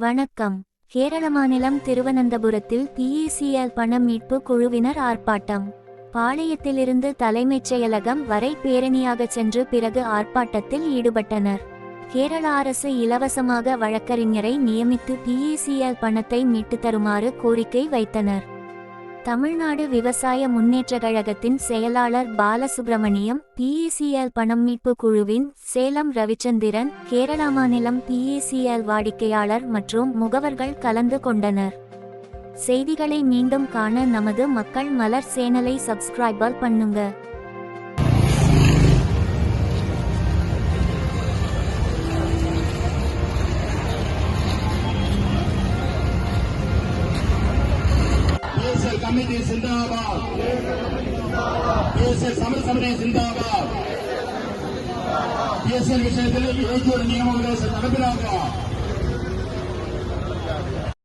வணக்கம். கேரள மாநிலம் திருவனந்தபுரத்தில் பிஇசிஎல் பண மீட்பு குழுவினர் ஆர்ப்பாட்டம். பாளையத்திலிருந்து தலைமைச் செயலகம் வரை பேரணியாக சென்று பிறகு ஆர்ப்பாட்டத்தில் ஈடுபட்டனர். கேரள அரசு இலவசமாக வழக்கறிஞரை நியமித்து பிஇசிஎல் பணத்தை மீட்டு தருமாறு கோரிக்கை வைத்தனர். தமிழ்நாடு விவசாய முன்னேற்றக் கழகத்தின் செயலாளர் பாலசுப்ரமணியம் பிஇசிஎல் பணம் மீட்பு குழுவின் சேலம் ரவிச்சந்திரன் கேரளா மாநிலம் பிஇசிஎல் வாடிக்கையாளர் மற்றும் முகவர்கள் கலந்து கொண்டனர். செய்திகளை மீண்டும் காண நமது மக்கள் மலர் சேனலை சப்ஸ்கிரைபர் பண்ணுங்க. ഡിഎസ്എൽ കമ്മിറ്റി സിന്ദാബാദ് ഡിഎസ്എൽ സമരസമിതി സിന്ദാബാദ് ഡിഎസ്എൽ വിഷയത്തിൽ ഏതൊരു നിയമോപദേശം നടപ്പിലാക്കുക